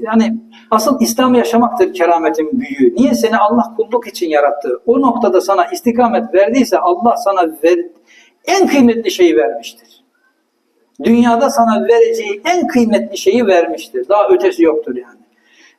Yani asıl İslam yaşamaktır kerametin büyüğü. Niye seni Allah kulluk için yarattı? O noktada sana istikamet verdiyse Allah sana ver, en kıymetli şeyi vermiştir. Dünyada sana vereceği en kıymetli şeyi vermiştir. Daha ötesi yoktur yani.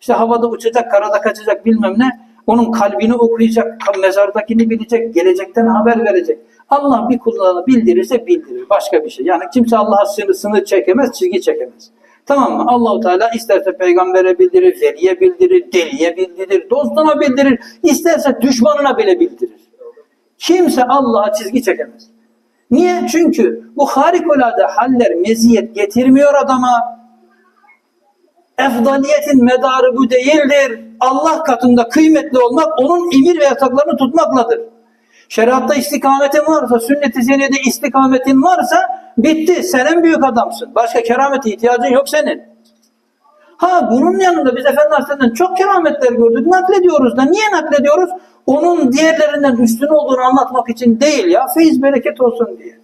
İşte havada uçacak, karada kaçacak bilmem ne. Onun kalbini okuyacak, mezardakini bilecek, gelecekten haber verecek. Allah bir kullarına bildirirse bildirir. Başka bir şey. Yani kimse Allah'a sınır, sınır çekemez, çizgi çekemez. Tamam mı? Allahu Teala isterse peygambere bildirir, veliye bildirir, deliye bildirir, dostuna bildirir, isterse düşmanına bile bildirir. Kimse Allah'a çizgi çekemez. Niye? Çünkü bu harikulade haller meziyet getirmiyor adama. Efdaliyetin medarı bu değildir. Allah katında kıymetli olmak onun emir ve yasaklarını tutmakladır. Şeriatta istikametin varsa, sünnet-i seniyede istikametin varsa bitti. Sen en büyük adamsın. Başka keramete ihtiyacın yok senin. Ha bunun yanında biz Efendi Hazretlerinden çok kerametler gördük. Naklediyoruz da. Niye naklediyoruz? Onun diğerlerinden üstün olduğunu anlatmak için değil ya. Feyiz bereket olsun diye.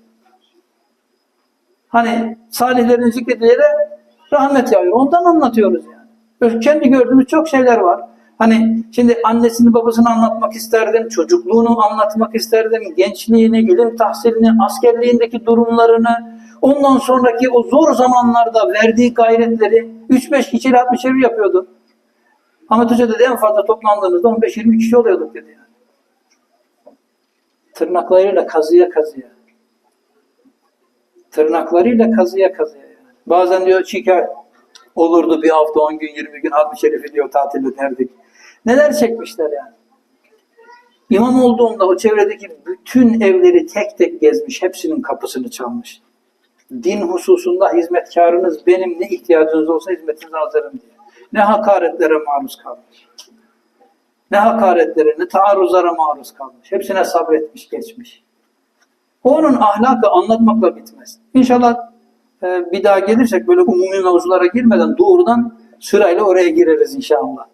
Hani salihlerin zikredilere rahmet yağıyor. Ondan anlatıyoruz yani. Kendi gördüğümüz çok şeyler var. Hani şimdi annesini babasını anlatmak isterdin, çocukluğunu anlatmak isterdin, gençliğini, ilim tahsilini, askerliğindeki durumlarını, ondan sonraki o zor zamanlarda verdiği gayretleri 3-5 kişiyle 60 ev yapıyordu. Ahmet Hoca dedi en fazla toplandığımızda 15-20 kişi oluyorduk dedi. Tırnaklarıyla kazıya kazıya. Tırnaklarıyla kazıya kazıya. Bazen diyor şikayet olurdu bir hafta 10 gün 20 gün Hatmi Şerif'i diyor tatil ederdik. Neler çekmişler yani. İmam olduğunda o çevredeki bütün evleri tek tek gezmiş. Hepsinin kapısını çalmış. Din hususunda hizmetkarınız benim ne ihtiyacınız olsa hizmetinize hazırım diye. Ne hakaretlere maruz kalmış. Ne hakaretlere, ne taarruzlara maruz kalmış. Hepsine sabretmiş, geçmiş. Onun ahlakı anlatmakla bitmez. İnşallah bir daha gelirsek böyle umumi mevzulara girmeden doğrudan sırayla oraya gireriz inşallah.